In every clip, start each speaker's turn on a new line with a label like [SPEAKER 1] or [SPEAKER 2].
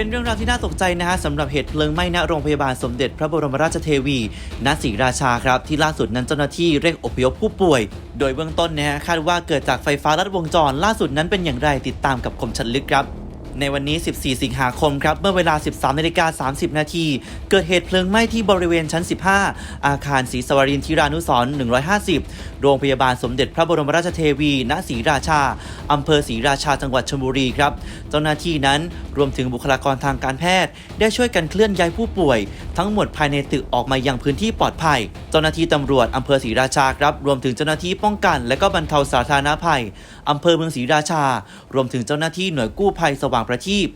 [SPEAKER 1] เป็นเรื่องราวที่น่าตกใจนะฮะสำหรับเหตุเพลิงไหม้ณโรงพยาบาลสมเด็จพระบรมราชเทวีณศรีราชาครับที่ล่าสุดนั้นเจ้าหน้าที่เร่งอพยพผู้ป่วย โดยเบื้องต้นนะฮะคาดว่าเกิดจากไฟฟ้าลัดวงจร ล่าสุดนั้นเป็นอย่างไรติดตามกับคมชันลึกครับ ในวันนี้ 14 สิงหาคมครับ เมื่อเวลา 13นาฬิกา30 นาที เกิดเหตุเพลิงไหม้ที่บริเวณชั้น 15 อาคารศรีสวรินทิรานุสรณ์150 โรงพยาบาลสมเด็จพระบรมราชเทวีณศรีราชา อำเภอศรีราชาจังหวัดชลบุรีครับ เจ้าหน้าที่นั้นรวมถึงบุคลากรทางการแพทย์ ได้ช่วยกันเคลื่อนย้ายผู้ป่วย ทั้งหมดภายในตึกออกมายังพื้นที่ปลอดภัย เจ้าหน้าที่ตำรวจอำเภอศรีราชาครับ รวมถึงเจ้าหน้าที่ป้องกัน และก็บรรเทาสาธารณภัยอำเภอเมืองศรีราชา รวมถึงเจ้าหน้าที่หน่วยกู้ภัยสว่างประทีป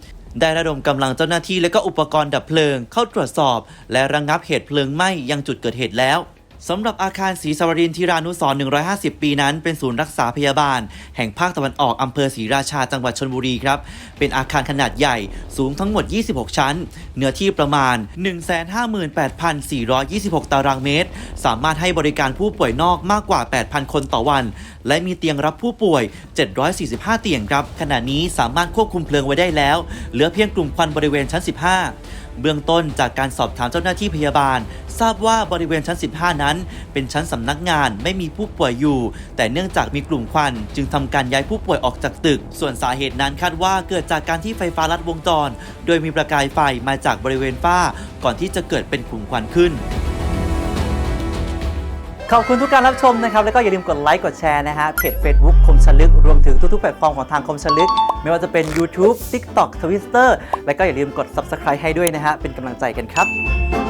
[SPEAKER 1] ได้ระดมกำลังเจ้าหน้าที่และก็อุปกรณ์ดับเพลิง เข้าตรวจสอบ และระงงับเหตุเพลิงไหม้ยังจุดเกิดเหตุแล้ว สำหรับอาคารศรีสวรินทร์ธิรานุสร150 ปีนั้น เป็นศูนย์รักษาพยาบาล แห่งภาคตะวันออกอำเภอศรีราชาจังหวัดชลบุรีครับ เป็นอาคารขนาดใหญ่สูงทั้งหมด 26 ชั้น เนื้อที่ประมาณ 158,426 ตารางเมตร สามารถให้บริการผู้ป่วยนอกมากกว่า 8,000 คนต่อวัน และมีเตียงรับผู้ป่วย 745 เตียงครับขณะนี้สามารถควบคุมเพลิงไว้ได้แล้ว เหลือเพียงกลุ่มควันบริเวณชั้น 15 เบื้องต้นจากการสอบถามเจ้าหน้าที่พยาบาล ทราบว่าบริเวณชั้น 15 นั้น เป็นชั้นสำนักงานไม่มีผู้ป่วยอยู่ แต่เนื่องจากมีกลุ่มควัน จึงทำการย้ายผู้ป่วยออกจากตึก ส่วนสาเหตุนั้นคาดว่าเกิดจากการที่ไฟฟ้าลัดวงจร โดยมีประกายไฟมาจากบริเวณฝ้า ก่อนที่จะเกิดเป็นกลุ่มควันขึ้นขอบคุณทุกการรับชมนะครับ แล้วก็อย่าลืมกดไลค์กดแชร์นะฮะเพจ Facebook คมชลึก รวมถึงทุก ๆ แพลตฟอร์มของทางคมชลึก ไม่ว่าจะเป็น YouTube TikTok Twitter แล้วก็อย่าลืมกด Subscribe ให้ด้วยนะฮะเป็นกำลังใจกันครับ